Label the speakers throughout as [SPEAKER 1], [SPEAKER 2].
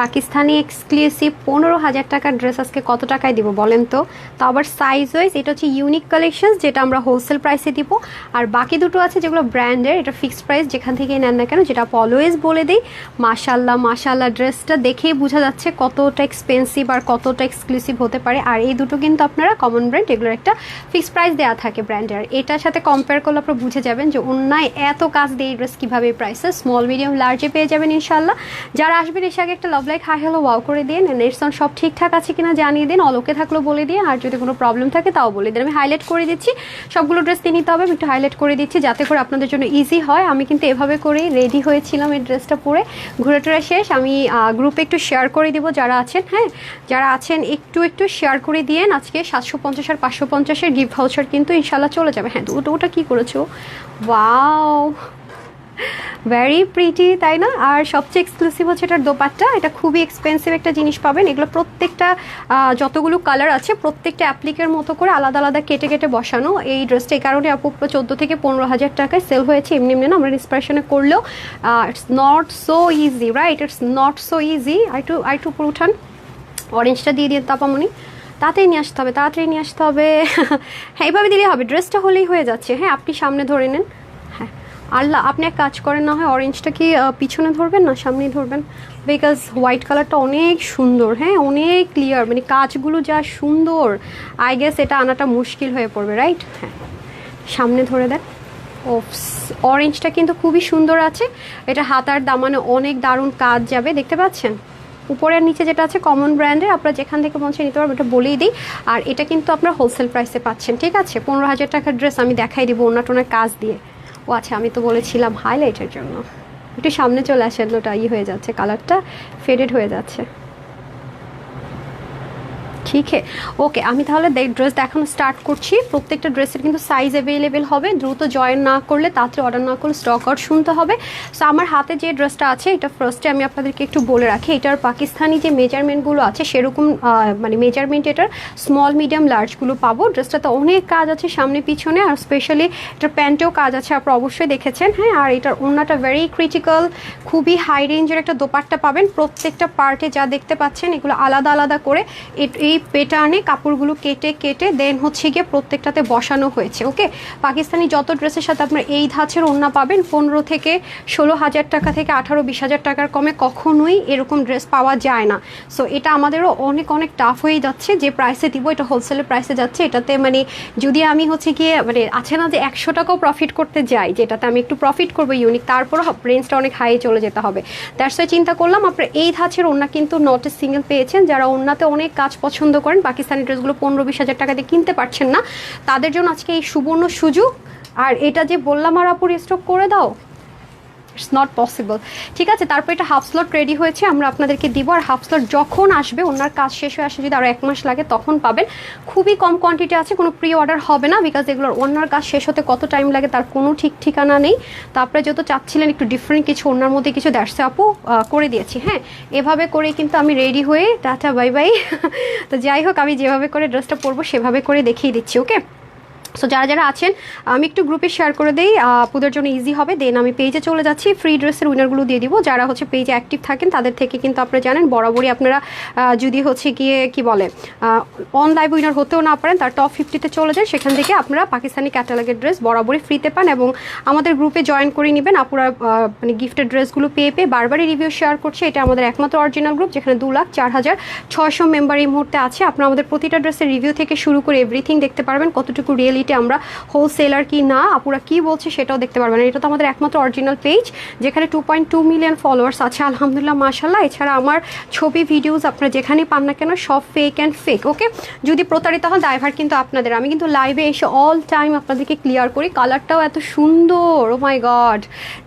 [SPEAKER 1] Pakistani exclusive পনেরো হাজার টাকার ড্রেস আজকে কত টাকায় দিব বলেন তো? তো আবার সাইজ ওয়াইজ এটা হচ্ছে ইউনিক কালেকশন যেটা আমরা হোলসেল প্রাইসে দিব। আর বাকি দুটো আছে যেগুলো ব্র্যান্ডের এটা ফিক্সড প্রাইস যেখান থেকে নেন না কেন, যেটা অলওয়েজ বলে দিই মাশাল্লাহ মাশাল্লাহ ড্রেসটা দেখেই বোঝা যাচ্ছে কতটা এক্সপেন্সিভ আর কতটা এক্সক্লুসিভ হতে পারে। আর এই দুটো কিন্তু আপনারা কমন ব্র্যান্ড এগুলোর একটা ফিক্সড প্রাইস দেওয়া থাকে ব্র্যান্ডের এটার সাথে কম্পেয়ার করলে আপনারা বুঝে যাবেন যে অন্যায় এত কাজ দিয়ে এই ড্রেস কীভাবে প্রাইসে স্মল মিডিয়াম লার্জে পেয়ে যাবেন ইনশাল্লাহ যারা আসবেন এসে আগে একটা love like hi hello, wow করে দিন। নেটসন সব ঠিকঠাক আছে কিনা জানিয়ে দিন, অলকে থাকলেও বলে দিন, আর যদি কোনো প্রবলেম থাকে তাও বলে দিন। আমি হাইলাইট করে দিচ্ছি, সবগুলো ড্রেস নিতে হবে, আমি একটু হাইলাইট করে দিচ্ছি, যাতে করে আপনাদের জন্য ইজি হয়। আমি কিন্তু এভাবে করেই রেডি হয়েছিলাম এই ড্রেসটা পরে। ঘুরে টুরে শেষ, আমি গ্রুপে একটু শেয়ার করে দিব যারা আছেন হ্যাঁ? যারা আছেন, একটু একটু শেয়ার করে দিয়েন। আজকে সাতশো পঞ্চাশ আর পাঁচশো পঞ্চাশের গিফট ভাউচার কিন্তু ইনশাল্লাহ চলে যাবে। হ্যাঁ ওটা ওটা কী করেছ? ওয়াও! ভেরি প্রিটি তাই না? আর সবচেয়ে এক্সক্লুসিভ হচ্ছে এটার দোপাট্টা। এটা খুবই এক্সপেন্সিভ একটা জিনিস পাবেন। এগুলো প্রত্যেকটা যতগুলো কালার আছে, প্রত্যেকটা অ্যাপ্লিকের মতো করে আলাদা আলাদা কেটে কেটে বসানো। এই ড্রেসটা এই কারণে আপু চোদ্দ থেকে পনেরো হাজার টাকায় সেল হয়েছে। এমনি এমনি না, আমরা ইন্সপিরেশনে করলেও it's not so easy right it's not so easy I two I two উঠান। অরেঞ্জটা দিয়ে দিয়ে তাপামনি। তাড়াতাড়ি নিয়ে আসতে হবে, তাড়াতাড়ি নিয়ে আসতে হবে। হ্যাঁ এইভাবে দিলেই হবে। ড্রেসটা হলেই হয়ে যাচ্ছে। হ্যাঁ আপনি সামনে ধরে নেন। আল্লাহ, আপনি এক কাজ করেন, না হয় অরেঞ্জটা কি পিছনে ধরবেন, না সামনেই ধরবেন? বিকজ হোয়াইট কালারটা অনেক সুন্দর হ্যাঁ? অনেক ক্লিয়ার মানে কাজগুলো যা সুন্দর আই গেস এটা আনাটা মুশকিল হয়ে পড়বে রাইট হ্যাঁ। সামনে ধরে দেন। অরেঞ্জটা কিন্তু খুবই সুন্দর আছে। এটা হাতার দামানে অনেক দারুণ কাজ যাবে, দেখতে পাচ্ছেন? উপরের নিচে যেটা আছে কমন ব্র্যান্ডের আপনারা যেখান থেকে পৌঁছে নিতে পারবেন এটা বলেই দিই। আর এটা কিন্তু আপনারা হোলসেল প্রাইসে পাচ্ছেন, ঠিক আছে? পনেরো হাজার টাকার ড্রেস আমি দেখাই দিব ওনা টোনার কাজ দিয়ে। ও আচ্ছা আমি তো বলেছিলাম হাইলাইটের জন্য। একটু সামনে চলে আসে ওটা ই হয়ে যাচ্ছে কালারটা ফেডেড হয়ে যাচ্ছে। ঠিক ওকে আমি তাহলে ড্রেস দেখানো স্টার্ট করছি। প্রত্যেকটা ড্রেসের কিন্তু সাইজ অ্যাভেলেবেল হবে। দ্রুত জয়েন না করলে তাড়াতাড়ি অর্ডার না করলে স্টক আউট শুনতে হবে। সো আমার হাতে যে ড্রেসটা আছে, এটা ফার্স্টে আমি আপনাদেরকে একটু বলে রাখি। এটার পাকিস্তানি যে মেজারমেন্টগুলো আছে, সেরকম মানে মেজারমেন্ট এটার স্মল মিডিয়াম লার্জগুলো পাবো। ড্রেসটাতে অনেক কাজ আছে সামনে পিছনে, আর স্পেশালি এটার প্যান্টেও কাজ আছে, আপনারা অবশ্যই দেখেছেন হ্যাঁ? আর এটার ওড়নাটা ভেরি ক্রিটিক্যাল খুবই হাই রেঞ্জের একটা দোপাট্টা পাবেন। প্রত্যেকটা পার্টে যা দেখতে পাচ্ছেন, এগুলো আলাদা আলাদা করে। এই পেটার্নে কাপড়গুলো কেটে কেটে দেন হচ্ছে গিয়ে প্রত্যেকটাতে বসানো হয়েছে ওকে পাকিস্তানি যত ড্রেসের সাথে আপনার এই ধাঁচের ওড়না পাবেন, পনেরো থেকে ষোলো হাজার টাকা থেকে আঠারো বিশ হাজার টাকার কমে কখনোই এরকম ড্রেস পাওয়া যায় না। সো এটা আমাদেরও অনেক অনেক টাফ হয়ে যাচ্ছে যে প্রাইসে দিব, এটা হোলসেলের প্রাইসে যাচ্ছে, এটাতে মানে যদি আমি হচ্ছে গিয়ে মানে আছে না যে একশো টাকাও প্রফিট করতে যাই, যেটাতে আমি একটু প্রফিট করব ইউনিক তারপরও রেঞ্জটা অনেক হাই চলে যেতে হবে। দ্যাটস চিন্তা করলাম, আপনার এই ধাঁচের ওড়না কিন্তু নট এ সিঙ্গেল পেয়েছেন, যারা ওড়নাতে অনেক কাজ পছন্দ করেন। পাকিস্তানি ড্রেসগুলো পনেরো বিশ হাজার টাকা দিয়ে কিনতে পারছেন না। তাদের জন্য আজকে এই সুবর্ণ সুযোগ। আর এটা যে বললাম আর আপুর স্টক করে দাও। ইটস নট পসিবল ঠিক আছে, তারপর এটা হাফ স্লট রেডি হয়েছে, আমরা আপনাদেরকে দিব। আর হাফ স্লট যখন আসবে, ওনার কাজ শেষ হয়ে আসে, যদি আরও এক মাস লাগে, তখন পাবেন। খুবই কম কোয়ান্টিটি আছে, কোনো প্রি অর্ডার হবে না বিকজ এগুলোর ওনার কাজ শেষ হতে কত টাইম লাগে, তার কোনো ঠিক ঠিকানা নেই। তারপরে যেহেতু চাচ্ছিলেন একটু ডিফারেন্ট কিছু, ওনার মধ্যে কিছু দ্যাটসে আপু করে দিয়েছি হ্যাঁ? এভাবে করে কিন্তু আমি রেডি হয়ে, টাটা বাই বাই তো যাই হোক, আমি যেভাবে করে ড্রেসটা পরবো, সেভাবে করে দেখিয়ে দিচ্ছি ওকে সো যারা যারা আছেন আমি একটু গ্রুপে শেয়ার করে দেই। আপুদের জন্য ইজি হবে। দেন আমি পেজে চলে যাচ্ছি। ফ্রি ড্রেসের উইনারগুলো দিয়ে দিব। যারা হচ্ছে পেজে অ্যাক্টিভ থাকেন তাদের থেকে কিন্তু আপনারা জানেন বরাবরই আপনারা যদি হচ্ছে গিয়ে কি বলে অন লাইভ উইনার হতেও না পারেন তার টপ ফিফটিতে চলে যান। সেখান থেকে আপনারা পাকিস্তানি ক্যাটালগের ড্রেস বরাবরই ফ্রিতে পান এবং আমাদের গ্রুপে জয়েন করে নেবেন। আহ, মানে গিফটের ড্রেসগুলো পেয়ে পেয়ে বারবারই রিভিউ শেয়ার করছে। এটা আমাদের একমাত্র অরিজিনাল গ্রুপ যেখানে দু লাখ চার হাজার ছয়শো মেম্বার এই মুহূর্তে আছে। আপনারা আমাদের প্রতিটা ড্রেসের রিভিউ থেকে শুরু করে এভরিথিং দেখতে পারবেন কতটুকু রিয়েলিটি আমরা হোলসেলার কি না, আপুরা কি বলছে সেটাও দেখতে পারবেন। এটা তো আমাদের একমাত্র অরিজিনাল পেজ যেখানে two point two million followers আছে, আলহামদুলিল্লাহ মাশাল্লাহ এছাড়া আমার ছবি ভিডিওস আপনারা যেখানে পান না কেন, সব ফেক অ্যান্ড ফেক ওকে যদি প্রতারিত হন ড্রাইভার কিন্তু আপনাদের। আমি কিন্তু লাইভে এসে অল টাইম আপনাদেরকে ক্লিয়ার করি কালারটাও এত সুন্দর ও মাই গড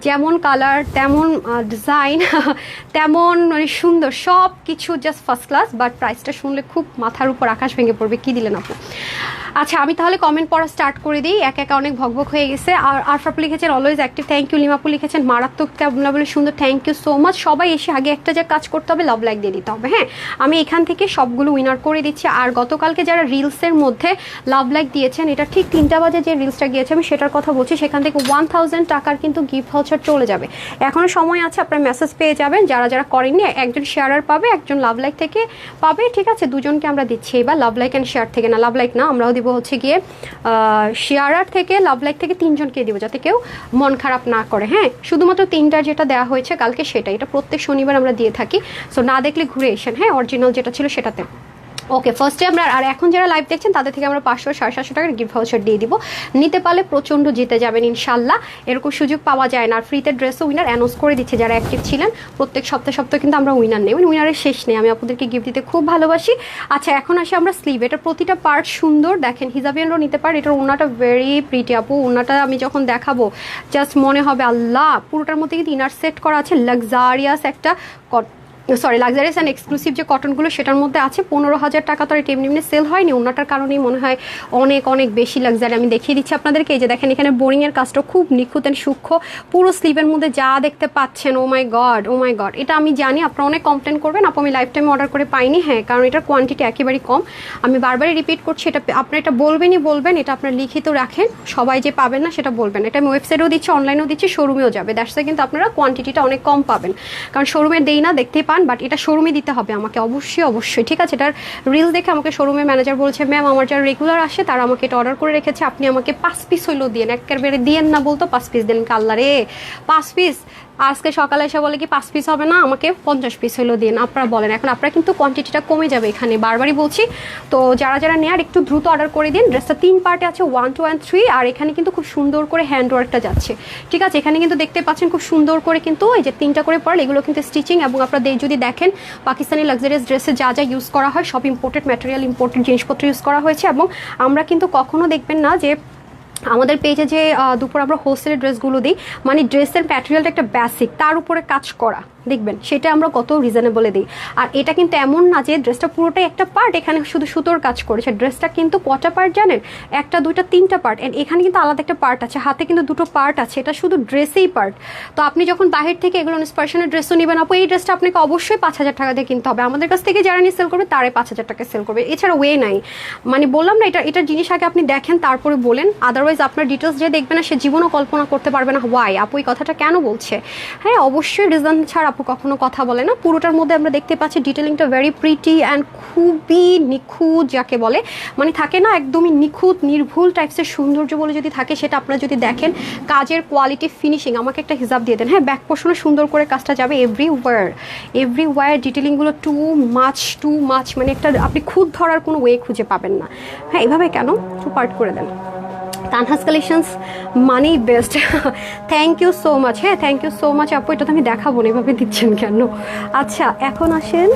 [SPEAKER 1] যেমন কালার তেমন ডিজাইন তেমন মানে সুন্দর সব কিছু জাস্ট ফার্স্ট ক্লাস বাট প্রাইসটা শুনলে খুব মাথার উপর আকাশ ভেঙে পড়বে, কি দিলেন আপু? আচ্ছা আমি তাহলে কমেন্ট পড়া স্টার্ট করে দিই। এক একা অনেক ভকভক হয়ে গেছে। আর আরফাপু লিখেছেন অলওয়েজ অ্যাক্টিভ থ্যাংক ইউ লিমাপু লিখেছেন, মারাত্মক কেমন বলে সুন্দর থ্যাংক ইউ সো মাচ সবাই এসে আগে একটা যে কাজ করতে হবে লাভ লাইক দিয়ে দিতে হবে হ্যাঁ? আমি এখান থেকে সবগুলো উইনার করে দিচ্ছি। আর গতকালকে যারা রিলসের মধ্যে লাভ লাইক দিয়েছেন, এটা ঠিক তিনটা বাজে যে রিলসটা গিয়েছে, আমি সেটার কথা বলছি। সেখান থেকে ওয়ান টাকার কিন্তু গিফট ভাউচার চলে যাবে। এখনও সময় আছে, আপনার মেসেজ পেয়ে যাবেন। যারা যারা করেননি, একজন শেয়ারার পাবে, একজন লাভ লাইক থেকে পাবে। ঠিক আছে, দুজনকে আমরা দিচ্ছি। এবার লাভ লাইক অ্যান্ড শেয়ার থেকে না লাভ লাইক না, আমরাও দিব হচ্ছে গিয়ে শেয়ারার থেকে লাভ লাইক থেকে তিনজনকে দিব যাতে কেউ মন খারাপ না করে। হ্যাঁ শুধুমাত্র তিনটা যেটা দেওয়া হয়েছে কালকে সেটা এটা প্রত্যেক শনিবার আমরা দিয়ে থাকি। সো না দেখলে ঘুরে এসেন। হ্যাঁ অরিজিনাল যেটা ছিল সেটাতে। ওকে ফার্স্টে আমরা আর এখন যারা লাইভ দেখছেন, তাদের থেকে আমরা পাঁচশো, সাড়ে সাতশো টাকার গিফট ভাউচার দিয়ে দিব। নিতে পারলে প্রচণ্ড জিতে যাবেন ইনশাল্লাহ এরকম সুযোগ পাওয়া যায় না। আর ফ্রিতে ড্রেসও উইনার অ্যানাউন্স করে দিচ্ছে যারা অ্যাক্টিভ ছিলেন। প্রত্যেক সপ্তাহে সপ্তাহে কিন্তু আমরা উইনার নেই। উইনারের শেষ নেই। আমি আপনাদেরকে গিফট দিতে খুব ভালোবাসি। আচ্ছা এখন আসি আমরা স্লিভ এটা প্রতিটা পার্ট সুন্দর। দেখেন, হিজাবিয়ানরাও নিতে পারে। এটার ওনাটা ভেরি প্রিটি আপু। ওনাটা আমি যখন দেখাবো জাস্ট মনে হবে আল্লাহ, পুরোটার মধ্যে কিন্তু ইনার সেট করা আছে। লাক্সারিয়াস একটা কট সরি লাক্সারিয়াস অ্যান্ড এক্সক্লুসিভ যে কটনগুলো সেটার মধ্যে আছে, পনেরো হাজার টাকা তো আর এটা এমনি এমনি সেল হয়নি। ওনাটার কারণেই মনে হয় অনেক অনেক বেশি লাক্সারি আমি দেখিয়ে দিচ্ছি আপনাদেরকে, এই যে দেখেন এখানে বোরিংয়ের কাজটা খুব নিখুঁত অ্যান্ড সূক্ষ্ম। পুরো স্লিভের মধ্যে যা দেখতে পাচ্ছেন oh my God oh my God এটা আমি জানি, আপনারা অনেক কমপ্লেন করবেন, আপু আমি লাইফ টাইমে অর্ডার করে পাইনি হ্যাঁ কারণ এটার কোয়ান্টিটি একেবারেই কম। আমি বারবারই রিপিট করছি, এটা আপনার এটা বলবেনই বলবেন, এটা আপনার লিখিত রাখেন। সবাই যে পাবেন না সেটা বলবেন। এটা আমি ওয়েবসাইটেও দিচ্ছি অনলাইনেও দিচ্ছি শোরুমেও যাবে। দ্যাটসে কিন্তু আপনারা কোয়ান্টিটিটা অনেক কম পাবেন। কারণ শোরুমে দেই না, দেখতেই পান। বাট এটা শোরুমে দিতে হবে আমাকে। অবশ্যই অবশ্যই। ঠিক আছে, এটার রিলস দেখে আমাকে শোরুমের ম্যানেজার বলছে ম্যাম আমার যারা রেগুলার আসে, তারা আমাকে এটা অর্ডার করে রেখেছে। আপনি আমাকে পাঁচ পিস হইল দিন বেড়ে দিয়েন না বলতো, পাঁচ পিস দেন। কাল্লারে পাঁচ পিস আজকে সকালে এসে বলে কি পাঁচ পিস হবে না? আমাকে পঞ্চাশ পিস হইল দিন। আপনারা বলেন, এখন আপনারা কিন্তু কোয়ান্টিটিটা কমে যাবে এখানে। বারবারই বলছি, তো যারা যারা নেয়ার একটু দ্রুত অর্ডার করে দিন ড্রেসটা তিন পার্টে আছে ওয়ান টু অ্যান্ড থ্রি আর এখানে কিন্তু খুব সুন্দর করে হ্যান্ড ওয়ার্কটা যাচ্ছে। ঠিক আছে, এখানে কিন্তু দেখতে পাচ্ছেন খুব সুন্দর করে কিন্তু এই যে তিনটা করে পার্ল এগুলো কিন্তু স্টিচিং এবং আপনারা যদি দেখেন, পাকিস্তানি লাক্সারিয়াস ড্রেসে যা যা ইউজ করা হয়, সব ইম্পোর্টেড ম্যাটেরিয়াল ইম্পোর্টেড জিনিসপত্র ইউজ করা হয়েছে এবং আমরা কিন্তু কখনো দেখবেন না যে আমাদের পেজে যে দুপুর আমরা হোলসেলের ড্রেসগুলো দিই মানে ড্রেসের ম্যাটেরিয়ালটা একটা বেসিক তার উপরে কাজ করা। দেখবেন, সেটা আমরা কত রিজনেবলে দিই। আর এটা কিন্তু এমন না যে ড্রেসটা পুরোটাই একটা পার্ট এখানে শুধু সুতোর কাজ করেছে। ড্রেসটা কিন্তু কটা পার্ট জানেন? একটা, দুইটা, তিনটা পার্ট এন্ড এখানে কিন্তু আলাদা একটা পার্ট আছে। হাতে কিন্তু দুটো পার্ট আছে। এটা শুধু ড্রেসেই পার্ট তো আপনি যখন বাহির থেকে এগুলো ইন্সপারেশনের ড্রেসও নেবেন আপু, এই ড্রেসটা আপনাকে অবশ্যই পাঁচ হাজার টাকা দিয়ে কিনতে হবে। আমাদের কাছ থেকে যারা নিয়ে সেল করবে, তারাই পাঁচ হাজার টাকা সেল করবে। এছাড়া ওয়ে নাই। মানে বললাম না, এটা এটার জিনিস আগে আপনি দেখেন, তারপরে বলেন। আদারওয়াইজ আপনার ডিটেলস যে দেখবে না সে জীবনও কল্পনা করতে পারবে না। ওয়াই আপু, এই কথাটা কেন বলছে? হ্যাঁ অবশ্যই রিজন ছাড়া আপু কখনো কথা বলে না। পুরোটার মধ্যে আমরা দেখতে পাচ্ছি ডিটেলিংটা ভেরি প্রিটি অ্যান্ড খুবই নিখুঁত যাকে বলে। মানে থাকে না, একদমই নিখুঁত, নির্ভুল টাইপসের সৌন্দর্য বলে যদি থাকে, সেটা আপনারা যদি দেখেন, কাজের কোয়ালিটি ফিনিশিং আমাকে একটা হিসাব দিয়ে দেন। হ্যাঁ ব্যাক পোর্শনে সুন্দর করে কাজটা যাবে এভরি ওয়ার এভরি ওয়ার ডিটেলিংগুলো টু মাছ টু মাছ মানে একটা আপনি খুদ ধরার কোনো ওয়ে খুঁজে পাবেন না। হ্যাঁ এভাবে কেন? টু পার্ট করে দেন। তানহাস কালেকশনস মানেই best thank you so much হ্যাঁ থ্যাংক ইউ সো মাচ আপু, এটা তো আমি দেখাবো না, এভাবে দিচ্ছেন কেন? আচ্ছা এখন আসেন।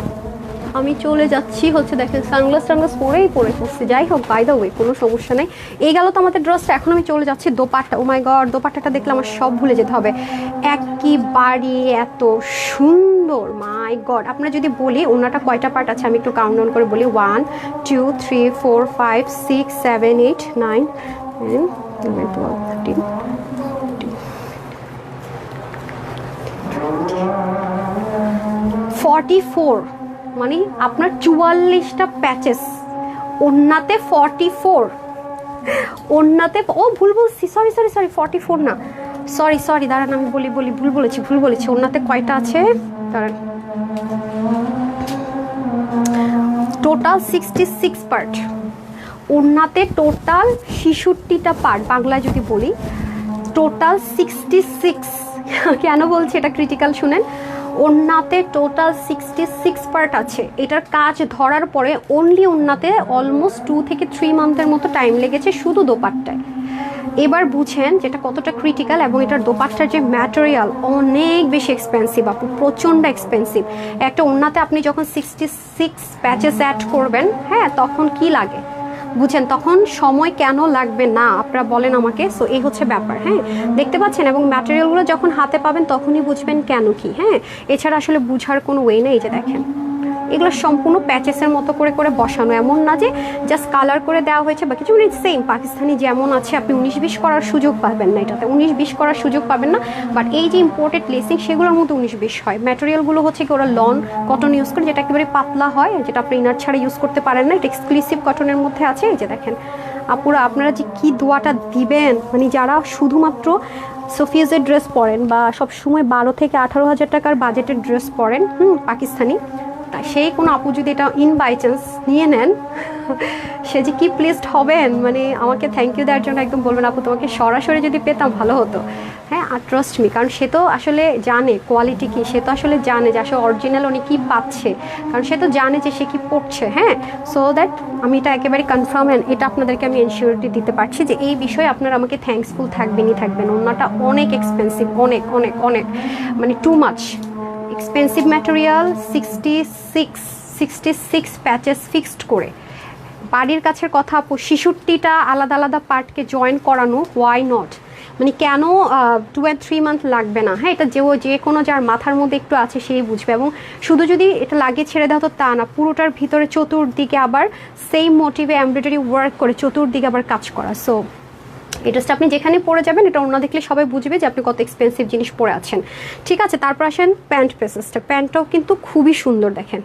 [SPEAKER 1] আমি চলে যাচ্ছি হচ্ছে, দেখেন সানগ্লাস টানগ্লাস পরেই পরে ফেলছি যাই হোক বাই দ্য ওয়ে কোনো সমস্যা নেই। এই গেল তো আমাদের ড্রেসটা এখন আমি চলে যাচ্ছি দোপাট্টা। ও মাই গড দোপাট্টাটা দেখলে আমার সব ভুলে যেতে হবে। একইবারই এত সুন্দর মাই গড আপনারা যদি বলি, ওনাটা কয়টা পার্ট আছে, আমি একটু কাউন্ট ডাউন করে বলি। One two three four five six seven eight nine ten eleven twelve thirteen forty four মানে আপনার চুয়াল্লিশটা প্যাচেস ওন্নাতে ফর্টি ফোর ওন্নাতে ও, ভুল বলছি sorry sorry sorry forty four না। সরি সরি দাঁড়ান, আমি বলি বলি, ভুল বলেছি ভুল বলেছি। ওন্নাতে কয়টা আছে? দাঁড়ান। টোটাল সিক্সটি সিক্স পার্ট ওন্নাতে টোটাল ছিষট্টিটা পার্ট, বাংলায় যদি বলি, টোটাল সিক্সটি সিক্স কেন বলছি এটা ক্রিটিক্যাল শুনেন? ওন্নাতে টোটাল সিক্সটি সিক্স পার্ট আছে। এটার কাজ ধরার পরে অনলি ওন্নাতে অলমোস্ট টু থেকে থ্রি মান্থের মতো টাইম লেগেছে শুধু দোপাট্টায়। এবার বুঝেন যেটা কতটা ক্রিটিক্যাল এবং এটার দোপাট্টার যে ম্যাটেরিয়াল অনেক বেশি এক্সপেন্সিভ আপু, প্রচণ্ড এক্সপেন্সিভ একটা ওন্নাতে আপনি যখন সিক্সটি সিক্স প্যাচেস অ্যাড করবেন হ্যাঁ তখন কি লাগে? বুঝছেন তখন সময় কেন লাগবে না? আপনারা বলেন আমাকে। সো এই হচ্ছে ব্যাপার হ্যাঁ? দেখতে পাচ্ছেন, এবং ম্যাটেরিয়ালগুলো যখন হাতে পাবেন, তখনই বুঝবেন কেন কি হ্যাঁ? এছাড়া আসলে বুঝার কোনো ওয়ে নেই যে দেখেন। এগুলো সম্পূর্ণ প্যাচেসের মতো করে করে বসানো। এমন না যে জাস্ট কালার করে দেওয়া হয়েছে বা কিছু মানে সেম পাকিস্তানি যেমন আছে, আপনি উনিশ বিশ করার সুযোগ পাবেন না এটাতে। উনিশ বিশ করার সুযোগ পাবেন না বাট এই যে ইম্পোর্টেড লেসিং সেগুলোর মধ্যে উনিশ বিশ হয়। ম্যাটেরিয়ালগুলো হচ্ছে কি ওরা লন কটন ইউজ করে, যেটা একেবারে পাতলা হয়, যেটা আপনি ইনার ছাড়া ইউজ করতে পারেন না। এটা এক্সক্লুসিভ কটনের মধ্যে আছে, এই যে দেখেন। আপুরা, আপনারা যে কী দোয়াটা দিবেন? মানে যারা শুধুমাত্র সোফিয়াজের ড্রেস পরেন বা সব সময় বারো থেকে আঠারো হাজার টাকার বাজেটের ড্রেস পরেন, হুম, পাকিস্তানি তা সেই কোনো আপু যদি এটা ইন বাই চান্স নিয়ে নেন, সে যে কি প্লেসড হবেন মানে আমাকে থ্যাংক ইউ দেওয়ার জন্য একদম বলবেন, আপু, তোমাকে সরাসরি যদি পেতাম ভালো হতো। হ্যাঁ আর ট্রাস্ট মি কারণ সে তো আসলে জানে কোয়ালিটি কী, সে তো আসলে জানে যে আসলে অরিজিনাল উনি কী পাচ্ছে, কারণ সে তো জানে যে সে কি পড়ছে হ্যাঁ? সো দ্যাট আমি এটা একেবারে কনফার্ম অ্যান্ড এটা আপনাদেরকে আমি এনশিওরিটি দিতে পারছি যে এই বিষয়ে আপনারা আমাকে থ্যাঙ্কসফুল থাকবেনই থাকবেন। ওনাটা অনেক এক্সপেন্সিভ অনেক অনেক অনেক মানে too much expensive material sixty six sixty six patches fixed করে। বাড়ির কাছের কথা শিশুটিটা আলাদা আলাদা পার্টকে জয়েন করানো ওয়াই নট মানে কেন টু অ্যান্ড থ্রি মান্থ লাগবে না? হ্যাঁ এটা যে যে কোনো যার মাথার মধ্যে একটু আছে, সেই বুঝবে। এবং শুধু যদি এটা লাগিয়ে ছেড়ে দেওয়া তো তা না, পুরোটার ভিতরে চতুর্দিকে আবার সেম মোটিভে এমব্রয়ডারি ওয়ার্ক করে চতুর্দিকে আবার কাজ করা। সো ড্রেসটা আপনি যেখানে পরে যাবেন, এটা অন্য দেখলে সবাই বুঝবে যে আপনি কত এক্সপেন্সিভ জিনিস পরে আছেন। ঠিক আছে, তারপর আসেন প্যান্ট পেসেসটা প্যান্টটাও কিন্তু খুবই সুন্দর দেখেন।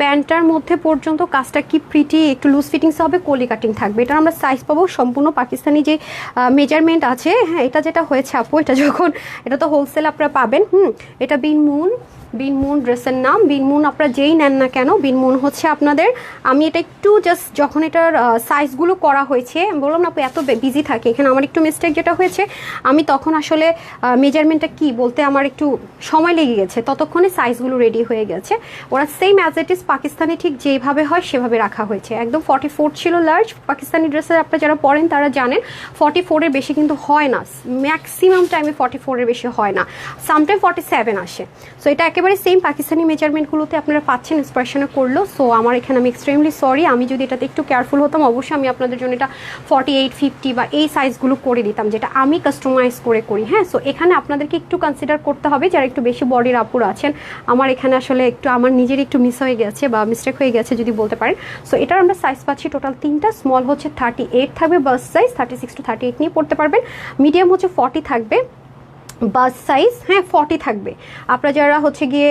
[SPEAKER 1] প্যান্টটার মধ্যে পর্যন্ত কাজটা কি প্রিটি একটু লুজ ফিটিংস হবে, কোলি কাটিং থাকবে। এটা আমরা সাইজ পাবো সম্পূর্ণ পাকিস্তানি যে মেজারমেন্ট আছে হ্যাঁ এটা যেটা হয়েছে আপু, এটা যখন, এটা তো হোলসেল আপনারা পাবেন, হুম, এটা বিন মুন বিন মুন ড্রেসের নাম। বিন মুন আপনারা যেই নেন না কেন বিন মুন হচ্ছে আপনাদের, আমি এটা একটু জাস্ট যখন এটার সাইজগুলো করা হয়েছে বললাম না আপু, এত বিজি থাকে, এখানে আমার একটু মিস্টেক যেটা হয়েছে, আমি তখন আসলে মেজারমেন্টটা কি বলতে আমার একটু সময় লেগে গেছে, ততক্ষণে সাইজগুলো রেডি হয়ে গেছে। ওরা same as it is Pakistani ঠিক যেভাবে হয় সেভাবে রাখা হয়েছে। একদম ফর্টি ফোর ছিল লার্জ পাকিস্তানি ড্রেসের আপনারা যারা পরেন তারা জানেন ফর্টি ফোরের বেশি কিন্তু হয় না। ম্যাক্সিমাম টাইমে ফর্টি ফোরের বেশি হয় না। সামটাইম ফর্টি সেভেন আসে। সো এটা একেবারে সেম পাকিস্তানি মেজারমেন্টগুলোতে আপনারা পাচ্ছেন ইন্সপারেশনে করল সো আমার এখানে আমি এক্সট্রিমলি সরি আমি যদি এটাতে একটু কেয়ারফুল হতাম, অবশ্যই আমি আপনাদের জন্য এটা ফর্টি এইট ফিফটি বা এই সাইজগুলো করে দিতাম যেটা আমি কাস্টমাইজ করে করি। হ্যাঁ সো এখানে আপনাদেরকে একটু কনসিডার করতে হবে। যারা একটু বেশি বডির আপুর আছেন, আমার এখানে আসলে একটু, আমার নিজের একটু মিস হয়ে গেছে। বা মিস্টেক হয়ে গেছে যদি বলতে পারেন। সো এটার আমরা সাইজ পাচ্ছি টোটাল তিনটা। স্মল হচ্ছে থার্টি এইট থাকবে bust size thirty six to thirty eight নিয়ে পড়তে পারবেন। মিডিয়াম হচ্ছে ফর্টি থাকবে। বাস সাইজ হ্যাঁ ফর্টি থাকবে। আপনারা যারা হচ্ছে গিয়ে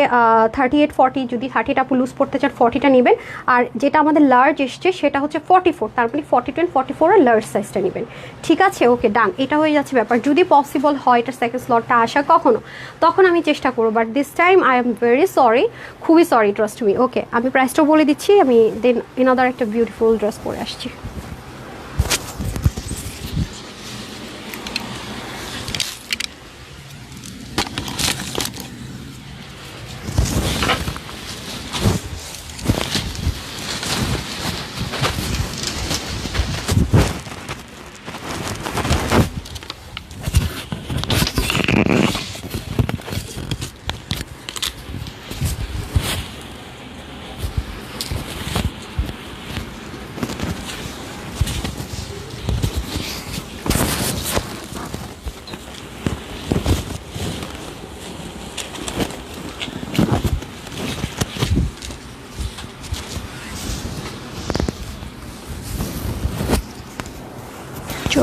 [SPEAKER 1] থার্টি এইট ফর্টি যদি থার্টিটা লুজ পড়তে চান ফর্টিটা নেবেন। আর যেটা আমাদের লার্জ এসছে, সেটা হচ্ছে ফর্টি ফোর তার মানে ফর্টি টু ফর্টি ফোর আর লার্জ সাইজটা নেবেন। ঠিক আছে ওকে ডান এটা হয়ে যাচ্ছে ব্যাপার। যদি পসিবল হয়, এটা সেকেন্ড স্লটটা আসা কখনো, তখন আমি চেষ্টা করব। But this time I am very sorry খুবই সরি ট্রাস্ট মি ওকে আমি প্রাইসটাও বলে দিচ্ছি, আমি দেন এনাদার একটা বিউটিফুল ড্রেস পরে আসছি।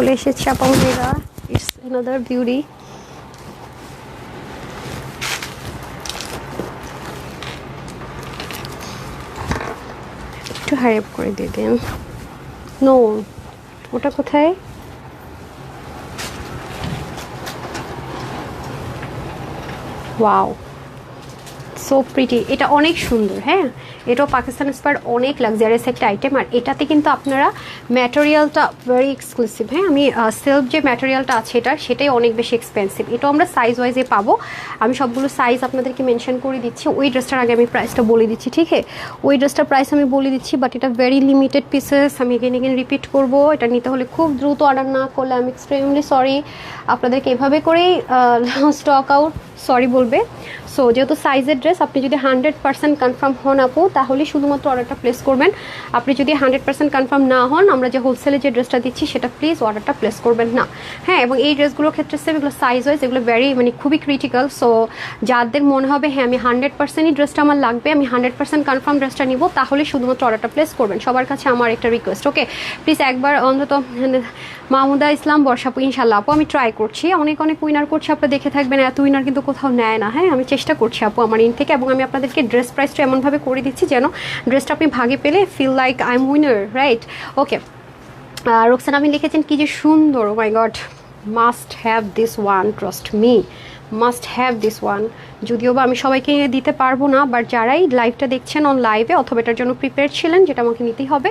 [SPEAKER 1] চলে এসেছে আপামেরা ইটস অ্যানাদার বিউটি একটু হারিপ করে দিয়ে দিন। নো ওটা কোথায়? ওয়াও সো প্রিটি এটা অনেক সুন্দর হ্যাঁ? এটাও পাকিস্তান স্পার অনেক লাক্সারিয়াস একটা আইটেম আর এটাতে কিন্তু আপনারা ম্যাটেরিয়ালটা ভেরি এক্সক্লুসিভ হ্যাঁ? আমি সেলফ যে ম্যাটেরিয়ালটা আছে এটা, সেটাই অনেক বেশি এক্সপেন্সিভ এটাও আমরা সাইজ ওয়াইজে পাবো। আমি সবগুলো সাইজ আপনাদেরকে মেনশন করে দিচ্ছি। ওই ড্রেসটার আগে আমি প্রাইসটা বলে দিচ্ছি, ঠিক আছে? ওই ড্রেসটার প্রাইস আমি বলে দিচ্ছি বাট এটা ভেরি লিমিটেড পিসেস আমি এগেন এগেন রিপিট করব। এটা নিতে হলে খুব দ্রুত অর্ডার না করলে আমি এক্সট্রিমলি সরি আপনাদেরকে এভাবে করেই স্টক আউট সরি বলবে। সো যেহেতু সাইজের ড্রেস আপনি যদি হান্ড্রেড পার্সেন্ট কনফার্ম হন আপু, তাহলে শুধুমাত্র অর্ডারটা প্লেস করবেন। আপনি যদি হান্ড্রেড পার্সেন্ট কনফার্ম না হন, আমরা যে হোলসেলে যে ড্রেসটা দিচ্ছি, সেটা প্লিজ অর্ডারটা প্লেস করবেন না। হ্যাঁ এবং এই ড্রেসগুলোর ক্ষেত্রে সেম এগুলো সাইজ ওয়াইজ এগুলো ভেরি মানে খুবই ক্রিটিক্যাল সো যাদের মনে হবে হ্যাঁ আমি হান্ড্রেড পার্সেন্টই ড্রেসটা আমার লাগবে, আমি হান্ড্রেড পার্সেন্ট কনফার্ম ড্রেসটা নিব, তাহলে শুধুমাত্র অর্ডারটা প্লেস করবেন। সবার কাছে আমার একটা রিকোয়েস্ট ওকে প্লিজ একবার অন্তত মাহমুদা ইসলাম বর্ষাপু ইনশাল্লাহ আপু, আমি ট্রাই করছি। অনেক অনেক উইনার করছি আপনারা দেখে থাকবেন, এত উইনার কিন্তু কোথাও নেয় না। হ্যাঁ আমি চেষ্টা করছি আপু আমার ইন থেকে, এবং আমি আপনাদেরকে ড্রেস প্রাইসটা এমনভাবে করে দিচ্ছি যেন ড্রেসটা আপনি ভাগে পেলে feel like I am winner right okay Roksan আমি লিখেছেন কি যে সুন্দর my god must have this one trust me must have this one যদিও বা আমি সবাইকে দিতে পারব না বাট যারাই লাইভটা দেখছেন অন লাইভে অথবা এটার জন্য প্রিপেয়ার ছিলেন, যেটা আমাকে নিতেই হবে।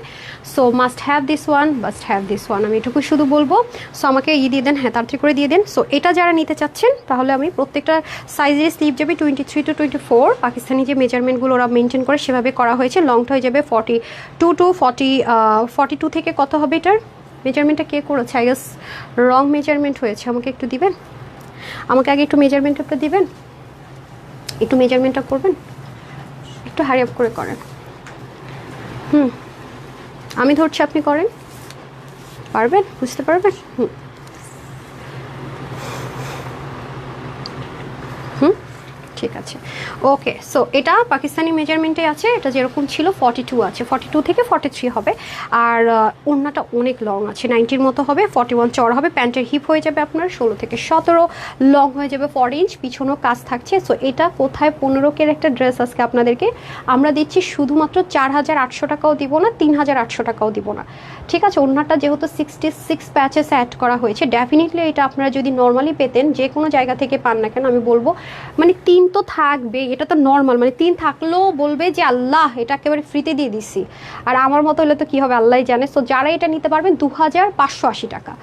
[SPEAKER 1] So must have this one must have this one আমি এটুকু শুধু বলব সো আমাকে ই দিয়ে দেন হ্যাঁ তাড়াতাড়ি করে দিয়ে দেন। সো এটা যারা নিতে চাচ্ছেন, তাহলে আমি প্রত্যেকটা সাইজের স্লিভ যাবে twenty three to twenty four Pakistani যে মেজারমেন্টগুলো ওরা মেনটেন করে, সেভাবে করা হয়েছে। লংটা হয়ে যাবে forty two to forty forty two থেকে কত হবে এটার? মেজারমেন্টটা কে করেছে? আই গেস রং মেজারমেন্ট হয়েছে। আমাকে একটু দিবেন? আমাকে আগে একটু মেজারমেন্ট মেজারমেন্টটা দিবেন? একটু মেজারমেন্টটা করবেন? একটু হারি আপ করে করেন। হুম। আমি ধরছি, আপনি করেন। পারবেন? বুঝতে পারবেন? হুম। ঠিক আছে। ওকে সো এটা পাকিস্তানি মেজারমেন্টে আছে, এটা যেরকম ছিল ফর্টি টু আছে। ফর্টি টু থেকে ফর্টি থ্রি হবে। আর ওড়নাটা অনেক লং আছে। নাইনটির মতো হবে ফর্টি ওয়ান চড় হবে, প্যান্টের হিপ হয়ে যাবে আপনার ষোলো থেকে সতেরো লং হয়ে যাবে ফর ইঞ্চ পিছনেও কাজ থাকছে। সো এটা কোথায় পনেরো কের একটা ড্রেস আজকে আপনাদেরকে আমরা দিচ্ছি, শুধুমাত্র চার হাজার আটশো টাকাও দিব না, তিন হাজার আটশো টাকাও দিব না। ঠিক আছে, ওড়নাটা যেহেতু সিক্সটি সিক্স প্যাচেস অ্যাড করা হয়েছে ডেফিনেটলি এটা আপনারা যদি নর্মালি পেতেন, যে কোনো জায়গা থেকে পান না কেন, আমি বলব মানে তিন তো থাকবে, এটা তো নর্মাল মানে তিন থাকলেও বলবে যে আল্লাহ, এটা একেবারে ফ্রিতে দিয়ে দিছি। আর আমার মতো হলে তো কী হবে আল্লাহ জানে। সো যারা এটা নিতে পারবেন দু হাজার পাঁচশো আশি টাকা।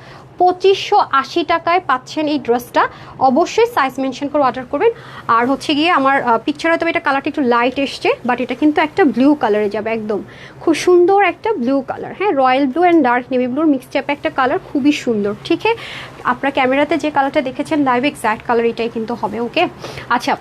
[SPEAKER 1] পঁচিশশো আশি টাকায় পাচ্ছেন এই ড্রেসটা। অবশ্যই সাইজ মেনশন করে অর্ডার করবেন। আর হচ্ছে গিয়ে আমার পিকচারে হয়তো এটা কালারটা একটু লাইট এসছে বাট এটা কিন্তু একটা ব্লু কালারে যাবে একদম। খুব সুন্দর একটা ব্লু কালার হ্যাঁ? Royal blue and dark navy ব্লুর মিক্স টাইপ একটা কালার খুবই সুন্দর, ঠিক আছে আপনার ক্যামেরাতে যে কালারটা দেখেছেন লাইভ এক্স্যাক্ট কালার এটাই কিন্তু হবে ওকে আচ্ছা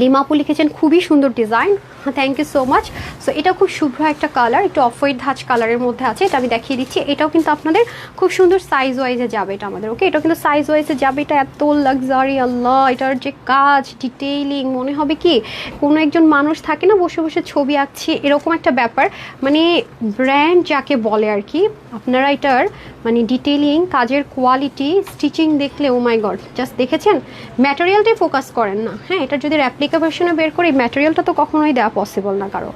[SPEAKER 1] লিমাপু লিখেছেন, খুবই সুন্দর design. Thank you so much so এটা খুব শুভ্র একটা কালার একটু অফ হোয়াইট ধাঁচ কালারের মধ্যে আছে, এটা আমি দেখিয়ে দিচ্ছি। এটাও কিন্তু আপনাদের খুব সুন্দর সাইজ ওয়াইজে যাবে এটা আমাদের ওকে এটাও কিন্তু সাইজ ওয়াইজে যাবে, এটা এত লাক্সারি আল্লাহ, এটার যে কাজ ডিটেইলিং মনে হবে কি, কোনো একজন মানুষ থাকে না, বসে বসে ছবি আঁকছে, এরকম একটা ব্যাপার। মানে ব্র্যান্ড যাকে বলে আর কি, আপনারা এটার মানে ডিটেইলিং কাজের কোয়ালিটি স্টিচিং দেখলে ও মাই গড জাস্ট দেখেছেন? ম্যাটেরিয়ালটাই ফোকাস করেন না হ্যাঁ? এটা যদি র্যাপ্লিকা ভার্সনে বের এই ম্যাটেরিয়ালটা তো কখনোই দেওয়া পসিবল না কারও।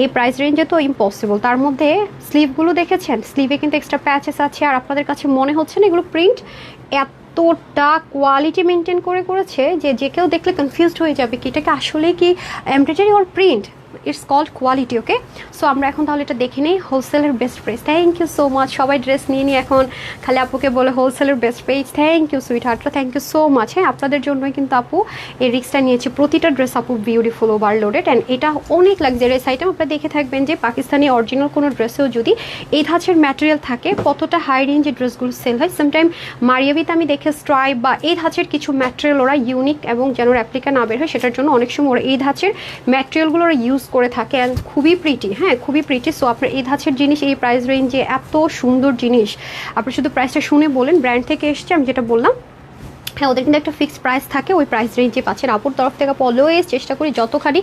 [SPEAKER 1] এই প্রাইস রেঞ্জে তো ইম্পসিবল তার মধ্যে স্লিভগুলো দেখেছেন? স্লিভে কিন্তু এক্সট্রা প্যাচেস আছে আর আপনাদের কাছে মনে হচ্ছে না এগুলো প্রিন্ট এতটা কোয়ালিটি মেনটেন করে করেছে যে যে কেউ দেখলে কনফিউজড হয়ে যাবে কি এটাকে আসলে কি embroidery or print it's called quality okay so আমরা এখন তাহলে এটা দেখে নিই হোলসেলের best price thank you so much সবাই ড্রেস নিয়ে নিই এখন খালি আপুকে বলে হোলসেলের best page thank you sweet হার্টরা thank you so much হ্যাঁ আপনাদের জন্যই কিন্তু আপু এই রিক্সটা নিয়েছি। প্রতিটা ড্রেস আপু বিউটিফুল ওভার লোডেড অ্যান্ড এটা অনেক লাক্সারিয়াস আইটেম আপনারা দেখে থাকবেন যে পাকিস্তানি অরিজিনাল কোনো ড্রেসেও যদি এই ধাঁচের ম্যাটেরিয়াল থাকে, কতটা হাই রেঞ্জের ড্রেসগুলো সেল হয়। সামটাইম মারিয়াবিতে আমি দেখে স্ট্রাইপ বা এই ধাঁচের কিছু ম্যাটেরিয়াল ওরা ইউনিক এবং যেন র্যাপ্লিকা না বের হয়, সেটার জন্য অনেক সময় ওরা এই ধাঁচের ম্যাটেরিয়ালগুলো ওরা ইউজ করে থাকে অ্যান্ড খুবই প্রিটি হ্যাঁ খুবই প্রিটি সো আপনার এই ধাঁচের জিনিস, এই প্রাইস রেঞ্জে এত সুন্দর জিনিস। আপনি শুধু প্রাইসটা শুনে বলেন ব্র্যান্ড থেকে এসছে, আমি যেটা বললাম। হ্যাঁ ওদের কিন্তু একটা ফিক্সড প্রাইস থাকে, ওই প্রাইস রেঞ্জে পাচ্ছেন। আপুর তরফ থেকে অলওয়েজ চেষ্টা করি যতখানি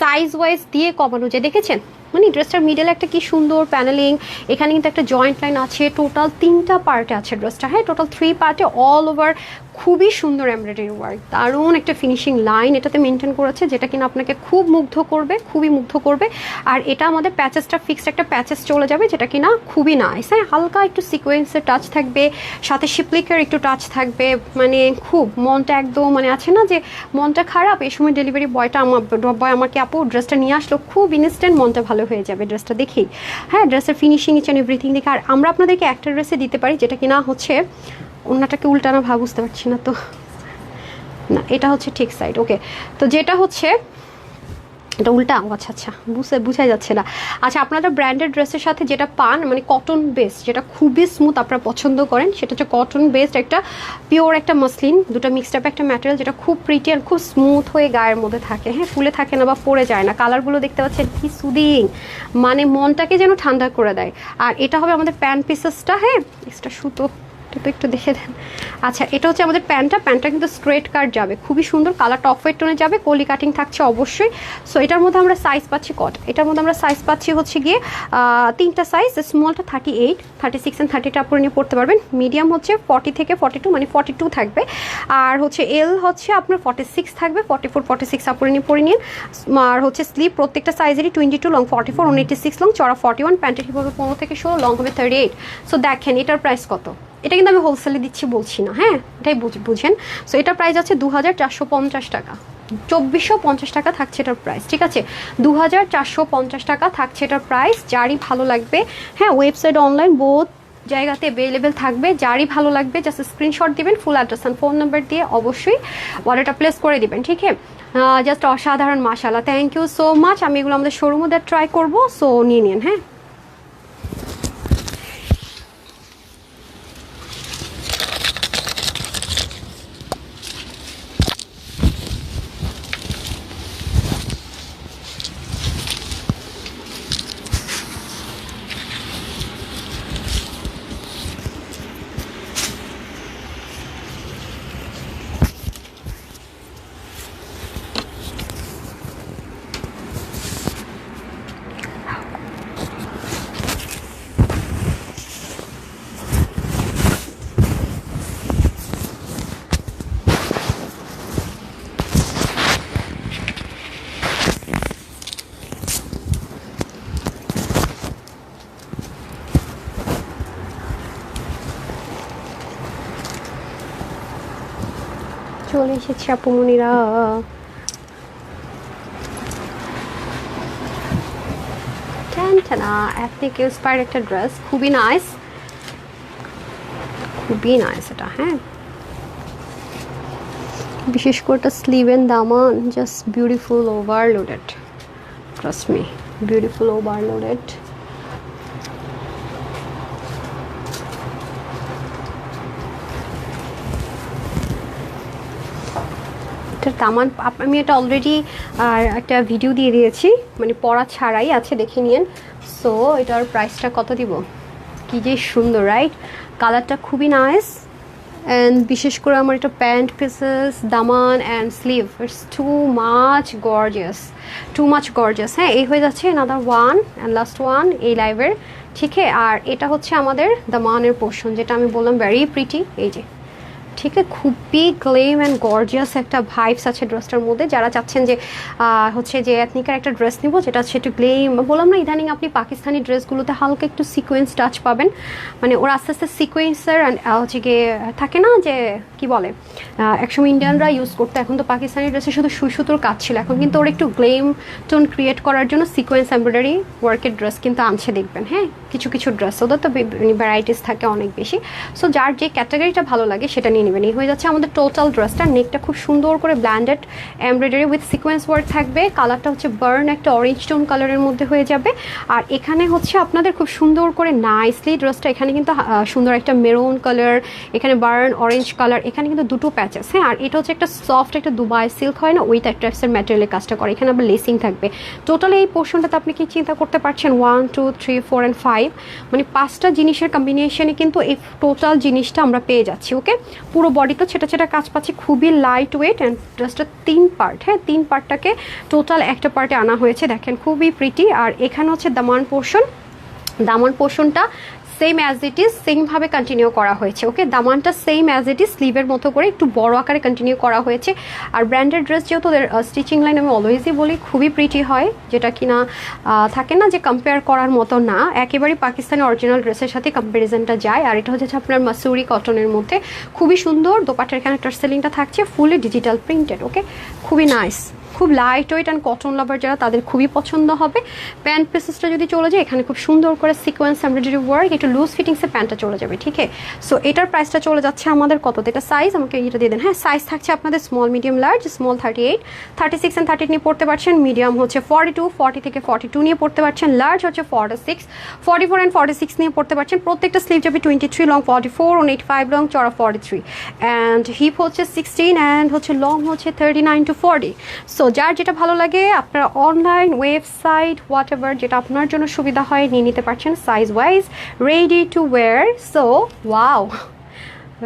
[SPEAKER 1] সাইজ ওয়াইজ দিয়ে কমানো যায়। দেখেছেন? মানে ড্রেসটার মিডলে একটা কি সুন্দর প্যানেলিং এখানে কিন্তু একটা জয়েন্ট লাইন আছে। টোটাল তিনটা পার্টে আছে ড্রেসটা হ্যাঁ টোটাল থ্রি পার্টে অল ওভার খুবই সুন্দর এমব্রয়ডারি ওয়ার্ক দারুণ একটা ফিনিশিং লাইন এটাতে মেনটেন করেছে, যেটা কিনা আপনাকে খুব মুগ্ধ করবে, খুবই মুগ্ধ করবে। আর এটা আমাদের প্যাচেসটা ফিক্সড একটা প্যাচেস চলে যাবে, যেটা কিনা খুবই নাইস হ্যাঁ হালকা একটু সিকোয়েন্সের টাচ থাকবে, সাথে শিপলিকের একটু টাচ থাকবে মানে খুব মনটা একদম মানে আছে না যে মনটা খারাপ। এই সময় ডেলিভারি বয়টা আমার বয় আমাকে, আপু ড্রেসটা নিয়ে আসলো। খুব ইনস্ট্যান্ট মনটা ভালো হয়ে যাবে ড্রেসটা দেখেই। হ্যাঁ ড্রেসের ফিনিশিং ইচ এভরিথিং দেখে। আর আমরা আপনাদেরকে একটা ড্রেসে দিতে পারি, যেটা কিনা হচ্ছে অন্যটাকে উল্টানো ভাব বুঝতে পারছি না তো। না, এটা হচ্ছে ঠিক সাইড ওকে তো যেটা হচ্ছে, এটা উল্টা? আচ্ছা আচ্ছা বুঝে বুঝাই যাচ্ছে না। আচ্ছা আপনারা ব্র্যান্ডেড ড্রেসের সাথে যেটা পান মানে কটন বেসড যেটা খুবই স্মুথ আপনারা পছন্দ করেন, সেটা হচ্ছে কটন বেসড একটা পিওর একটা মসলিন দুটো মিক্সড আপ একটা ম্যাটেরিয়াল যেটা খুব প্রিটি আর খুব স্মুথ হয়ে গায়ের মধ্যে থাকে। হ্যাঁ ফুলে থাকে না বা পড়ে যায় না। কালারগুলো দেখতে পাচ্ছেন, কি সুদিং মানে মনটাকে যেন ঠান্ডা করে দেয়। আর এটা হবে আমাদের প্যান্ট পিসেসটা হ্যাঁ এক্সট্রা সুতো। এটা তো একটু দেখে দেন। আচ্ছা এটা হচ্ছে আমাদের প্যান্টটা। প্যান্টটা কিন্তু স্ট্রেট কাট যাবে। খুবই সুন্দর। কালারটা অফ হোয়াইট টোনে যাবে। কলি কাটিং থাকছে অবশ্যই। সো এটার মধ্যে আমরা সাইজ পাচ্ছি কট এটার মধ্যে আমরা সাইজ পাচ্ছি হচ্ছে গিয়ে তিনটা size স্মলটা thirty eight thirty six and থার্টিটা আপনি নিয়ে পড়তে পারবেন। মিডিয়াম হচ্ছে ফর্টি থেকে ফর্টি টু মানে ফর্টি টু থাকবে। আর হচ্ছে এল হচ্ছে আপনার ফর্টি সিক্স থাকবে। ফর্টি ফোর ফর্টি সিক্স আপনি নিয়ে পরে নিন। আর হচ্ছে স্লিপ প্রত্যেকটা সাইজেরই twenty two long forty four one eighty six long চড়া ফর্টি ওয়ান প্যান্টের হিপ হবে পনেরো থেকে ষোলো লং হবে থার্টি এইট সো দেখেন, এটার প্রাইস কত? এটা কিন্তু আমি হোলসেলে দিচ্ছি, বলছি না হ্যাঁ? এটাই বুঝ- বুঝেন। সো এটার প্রাইস আছে দু হাজার চারশো পঞ্চাশ টাকা। চব্বিশশো পঞ্চাশ টাকা থাকছে এটার প্রাইস ঠিক আছে? দু হাজার চারশো পঞ্চাশ টাকা থাকছে এটার প্রাইস যারই ভালো লাগবে হ্যাঁ? ওয়েবসাইট অনলাইন বোথ জায়গাতে অ্যাভেলেবেল থাকবে, যারই ভালো লাগবে জাস্ট স্ক্রিনশট দিবেন full address and phone number দিয়ে অবশ্যই অর্ডারটা প্লেস করে দিবেন, ঠিক আছে? জাস্ট অসাধারণ মাশাল্লাহ থ্যাংক ইউ সো মাচ আমি এগুলো আমাদের শোরুমও শোরুমে ট্রাই করব সো নিয়ে নিন হ্যাঁ? চলে এসেছে আপুমনিরা। এথনিক ইন্সপায়ার্ড একটা ড্রেস খুবই নাইস খুবই নাইস এটা হ্যাঁ। বিশেষ করে এটা sleeve and Daman just beautiful overloaded trust me beautiful overloaded এটার দামান আমি এটা অলরেডি একটা ভিডিও দিয়ে দিয়েছি। মানে পড়া ছাড়াই আছে, দেখে নিন সো এটার প্রাইসটা কত দিব? কি যে সুন্দর রাইট কালারটা খুবই নাইস অ্যান্ড বিশেষ করে আমার এটা pant pieces Daman and sleeve it's too much gorgeous too much gorgeous হ্যাঁ এই হয়ে যাচ্ছে another one and last one এই লাইভের ঠিক আর এটা হচ্ছে আমাদের দামানের পোর্শন যেটা আমি বললাম ভেরি প্রিটি এই যে। ঠিক আছে, খুবই ক্লেম অ্যান্ড গর্জিয়াস একটা ভাইবস আছে ড্রেসটার মধ্যে। যারা চাচ্ছেন যে হচ্ছে যে এথনিকার একটা ড্রেস নিব যেটা হচ্ছে একটু গ্লেম বললাম না, ইদানিং আপনি পাকিস্তানি ড্রেসগুলোতে হালকা একটু সিকোয়েন্স টাচ পাবেন। মানে ওরা আস্তে আস্তে সিকোয়েন্সের হচ্ছে গিয়ে, থাকে না যে, কি বলে একসময় ইন্ডিয়ানরা ইউজ করতো, এখন তো পাকিস্তানি ড্রেসে শুধু সুই সুতোর কাজ ছিল। এখন কিন্তু ওরা একটু গ্লেম টোন ক্রিয়েট করার জন্য সিকোয়েন্স এমব্রয়ডারি ওয়ার্কের ড্রেস কিন্তু আনছে, দেখবেন। হ্যাঁ কিছু কিছু ড্রেস ওদের তো ভ্যারাইটিস থাকে অনেক বেশি। সো যার যে ক্যাটাগরিটা ভালো লাগে, সেটা নিয়ে নেবেন এই হয়ে যাচ্ছে আমাদের টোটাল ড্রেসটা নেকটা খুব সুন্দর করে blended embroidery with sequence work থাকবে। কালারটা হচ্ছে বার্ন একটা অরেঞ্জ টোন কালারের মধ্যে হয়ে যাবে। আর এখানে হচ্ছে আপনাদের খুব সুন্দর করে নাইসলি ড্রেসটা এখানে কিন্তু সুন্দর একটা মেরুন কালার এখানে বার্ন অরেঞ্জ কালার এখানে কিন্তু দুটো প্যাচেস হ্যাঁ? আর এটা হচ্ছে একটা সফট একটা দুবাই সিল্ক হয় না? ওই টাইপসের ম্যাটেরিয়ালের কাজটা করে। এখানে আবার লেসিং থাকবে। টোটালি এই পোর্শনটাতে আপনি কি চিন্তা করতে পারছেন? One two three four and five মানে পাঁচটা জিনিসের কম্বিনেশনে কিন্তু এই টোটাল জিনিসটা আমরা পেয়ে যাচ্ছি ওকে পুরো বডি তো ছেটা ছেটা কাজ পাচ্ছি খুবই লাইট ওয়েট অ্যান্ড জাস্ট তিন পার্ট হ্যাঁ? তিন পার্টটাকে টোটাল একটা পার্টে আনা হয়েছে, দেখেন, খুবই প্রিটি আর এখানে হচ্ছে দামান পোর্শন দামান পোর্শনটা সেম অ্যাজ ইট ইজ সেমভাবে কন্টিনিউ করা হয়েছে। ওকে দামানটা সেম অ্যাজ ইট ইজ স্লিভের মতো করে একটু বড় আকারে কন্টিনিউ করা হয়েছে। আর ব্র্যান্ডেড ড্রেস যেহেতু স্টিচিং লাইন আমি অলওয়েজই বলি খুবই প্রিটি হয় যেটা কিনা আহ, থাকে না যে কম্পেয়ার করার মতো না। একেবারেই পাকিস্তানি অরিজিনাল ড্রেসের সাথে কম্প্যারিজনটা যায়। আর এটা হচ্ছে আপনার মাসুরি কটনের মধ্যে। খুবই সুন্দর দোপাটার এখানে টার্সেলিংটা থাকছে ফুলি ডিজিটাল প্রিন্টেড ওকে খুবই নাইস খুব light weight and cotton lover যারা, তাদের খুবই পছন্দ হবে। প্যান্ট পিসেসটা যদি চলে যায়, এখানে খুব সুন্দর করে সিকোয়েন্স এমব্রয়ডারি ওয়ার্ক একটু লুজ ফিটিংসে প্যান্টটা চলে যাবে, ঠিক সো এটার প্রাইসটা চলে যাচ্ছে আমাদের কত? এটা সাইজ আমাকে এটা দিয়ে দেন। হ্যাঁ সাইজ থাকছে আপনাদের small medium large small thirty eight thirty six and thirty নিয়ে পড়তে পারছেন মিডিয়াম হচ্ছে ফর্টি টু ফর্টি থেকে ফর্টি টু নিয়ে পড়তে পারছেন লার্জ হচ্ছে forty six forty four and forty six নিয়ে পড়তে পারছেন, প্রত্যেকটা স্লিভ যাবে twenty three long forty four one eight five long চড়া ফর্টি থ্রি অ্যান্ড হিপ হচ্ছে সিক্সটিন অ্যান্ড হচ্ছে লং হচ্ছে thirty nine to forty so যার যেটা ভালো লাগে, আপনারা অনলাইন ওয়েবসাইট হোয়াট এভার যেটা আপনার জন্য সুবিধা হয়, নিয়ে নিতে পারছেন size wise ready to wear so wow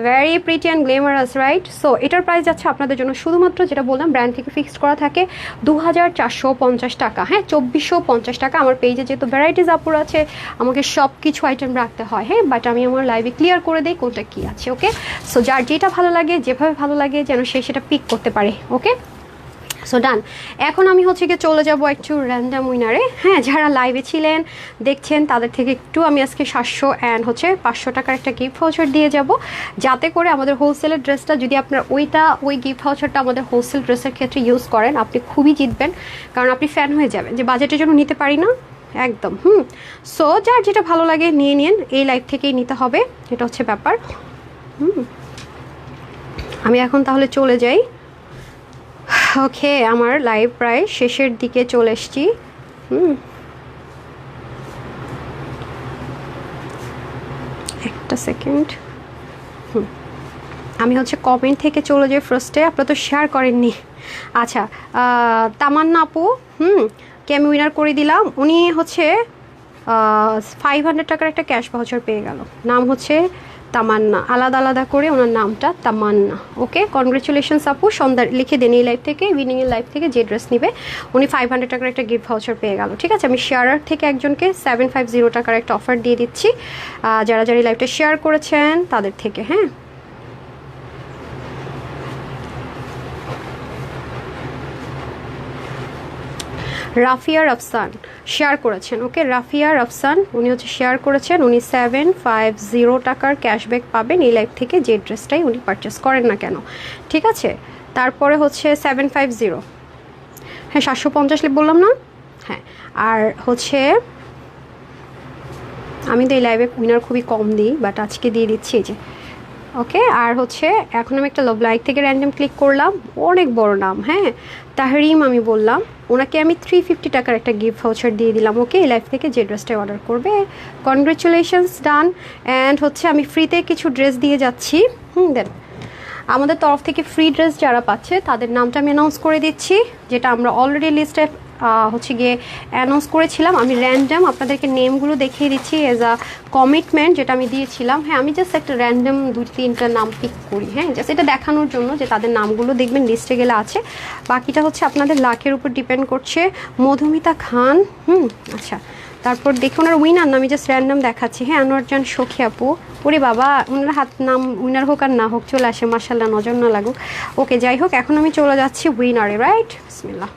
[SPEAKER 1] very pretty and glamorous right so এটার প্রাইস যাচ্ছে আপনাদের জন্য শুধুমাত্র যেটা বললাম ব্র্যান্ড থেকে ফিক্সড করা থাকে দু হাজার চারশো পঞ্চাশ টাকা। হ্যাঁ চব্বিশশো টাকা। আমার পেজে যেহেতু ভ্যারাইটিস আপুর আছে, আমাকে সব কিছু আইটেম রাখতে হয়। হ্যাঁ বাট আমি আমার লাইভে ক্লিয়ার করে দিই কোনটা কী আছে ওকে সো যার যেটা ভালো লাগে, যেভাবে ভালো লাগে, যেন সে সেটা পিক করতে পারে ওকে সো ডান এখন আমি হচ্ছে গিয়ে চলে যাব একটু র্যান্ডাম উইনারে হ্যাঁ যারা লাইভে ছিলেন, দেখছেন, তাদের থেকে একটু আমি আজকে সাতশো অ্যান্ড হচ্ছে পাঁচশো টাকার একটা গিফট ভাউচার দিয়ে যাব। যাতে করে আমাদের হোলসেলের ড্রেসটা যদি আপনার ওইটা, ওই গিফট ভাউচারটা আমাদের হোলসেল ড্রেসের ক্ষেত্রে ইউজ করেন, আপনি খুবই জিতবেন। কারণ আপনি ফ্যান হয়ে যাবেন, যে বাজেটের জন্য নিতে পারি না। একদম, হুম। সো যার যেটা ভালো লাগে নিয়ে নিন, এই লাইভ থেকেই নিতে হবে। এটা হচ্ছে ব্যাপার। হুম। আমি এখন তাহলে চলে যাই। ওকে আমার লাইভ প্রায় শেষের দিকে চলে এসছি। হুম। একটা সেকেন্ড হুম। আমি হচ্ছে কমেন্ট থেকে চলে যাই ফার্স্টে আপনারা তো শেয়ার করেননি। আচ্ছা তামান্না আপু, হুম কে আমি উইনার করে দিলাম। উনি হচ্ছে ফাইভ হান্ড্রেড টাকার একটা ক্যাশ ভাউচার পেয়ে গেল। নাম হচ্ছে তামান্না। আলাদা আলাদা করে ওনার নামটা তামান্না। ওকে? কনগ্রেচুলেশনস আপু। সন্ধ্যার লিখে দেন এই লাইফ থেকে ইভিনিং এর লাইফ থেকে যে ড্রেস নিবে, উনি ফাইভ হান্ড্রেড টাকার একটা গিফট ভাউচার পেয়ে গেল। ঠিক আছে? আমি শেয়ারার থেকে একজনকে সেভেন ফাইভ জিরো টাকার একটা অফার দিয়ে দিচ্ছি। যারা যারা এই লাইফটা শেয়ার করেছেন, তাদের থেকে হ্যাঁ? রাফিয়া রফসান শেয়ার করেছেন ওকে রাফিয়া রফসান, উনি হচ্ছে শেয়ার করেছেন, উনি সেভেন ফাইভ জিরো টাকার ক্যাশব্যাক পাবেন, এই লাইফ থেকে যে ড্রেসটাই উনি পারচেস করেন না কেন, ঠিক আছে? তারপরে হচ্ছে সেভেন ফাইভ জিরো হ্যাঁ সাতশো পঞ্চাশ বললাম না? হ্যাঁ আর হচ্ছে আমি তো এই লাইভে উইনার খুবই কম দিই বাট আজকে দিয়ে দিচ্ছি এই যে ওকে আর হচ্ছে এখন আমি একটা লভ লাইক থেকে র্যান্ডম ক্লিক করলাম। অনেক বড় নাম হ্যাঁ? তাহরিম আমি বললাম, ওনাকে আমি থ্রি ফিফটি টাকার একটা গিফট ভাউচার দিয়ে দিলাম। ওকে এই লাইফ থেকে যে ড্রেসটাই অর্ডার করবে। কনগ্রেচুলেশনস ডান অ্যান্ড হচ্ছে আমি ফ্রিতে কিছু ড্রেস দিয়ে যাচ্ছি। হুম, দেন। আমাদের তরফ থেকে ফ্রি ড্রেস যারা পাচ্ছে, তাদের নামটা আমি অ্যানাউন্স করে দিচ্ছি, যেটা আমরা অলরেডি লিস্টে হচ্ছে গিয়ে অ্যানাউন্স করেছিলাম। আমি র্যান্ডাম আপনাদেরকে নেমগুলো দেখিয়ে দিচ্ছি এজ আ কমিটমেন্ট যেটা আমি দিয়েছিলাম। হ্যাঁ আমি জাস্ট একটা র্যান্ডাম দুই তিনটা নাম পিক করি। হ্যাঁ জাস্ট এটা দেখানোর জন্য যে তাদের নামগুলো দেখবেন লিস্টে গেলে আছে। বাকিটা হচ্ছে আপনাদের লাখের উপর ডিপেন্ড করছে। মধুমিতা খান, হুম আচ্ছা। তারপর দেখুন ওনার উইনার না, আমি জাস্ট র্যান্ডাম দেখাচ্ছি। হ্যাঁ আনোয়ারজান সখী আপু। ওরে বাবা ওনার হাত নাম উইনার হোক আর না হোক, চলে আসে মার্শাল্লাহ নজর না লাগুক। ওকে যাই হোক, এখন আমি চলে যাচ্ছি উইনারে রাইট বিসমিল্লাহ।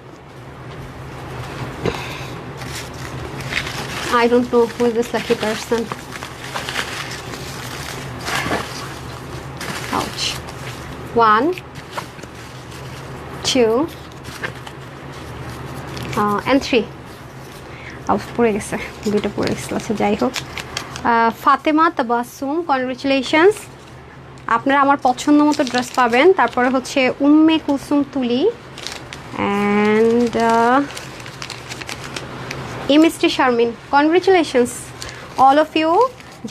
[SPEAKER 1] I don't know who is this lucky person. Ouch. One, two, uh, and three. Out পড়ে গেছে। দুটো পড়ে গেছিল আচ্ছা যাই হোক। ফাতেমা তাবাসুম কনগ্রেচুলেশনস আপনারা আমার পছন্দ মতো ড্রেস পাবেন। তারপরে হচ্ছে Umme Kusum Tuli. And MST Sharmin congratulations all of you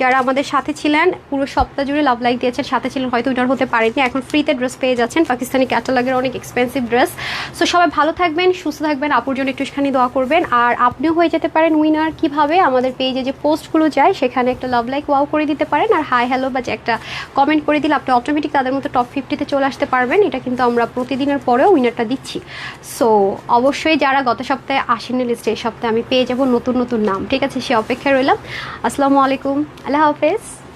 [SPEAKER 1] যারা আমাদের সাথে ছিলেন, পুরো সপ্তাহ জুড়ে লাভ লাইক দিয়েছেন, সাথে ছিলেন, হয়তো উইনার হতে পারেনি এখন ফ্রিতে ড্রেস পেয়ে যাচ্ছেন, পাকিস্তানি ক্যাটালগের অনেক এক্সপেন্সিভ ড্রেস সো সবাই ভালো থাকবেন, সুস্থ থাকবেন, আপুর জন্য একটুখানি দোয়া করবেন। আর আপনিও হয়ে যেতে পারেন উইনার কীভাবে? আমাদের পেজে যে পোস্টগুলো যায়, সেখানে একটা লাভ লাইক ওয়াও করে দিতে পারেন। আর হাই হ্যালো বা যে একটা কমেন্ট করে দিলে আপনি অটোমেটিক তাদের মতো টপ ফিফটিতে চলে আসতে পারবেন। এটা কিন্তু আমরা প্রতিদিনের পরেও উইনারটা দিচ্ছি। সো অবশ্যই যারা গত সপ্তাহে আসেনি লিস্টে এই সপ্তাহে আমি পেয়ে যাব নতুন নতুন নাম। ঠিক আছে, সে অপেক্ষায় রইলাম। আসসালামু আলাইকুম। আল্লাহ হাফেজ।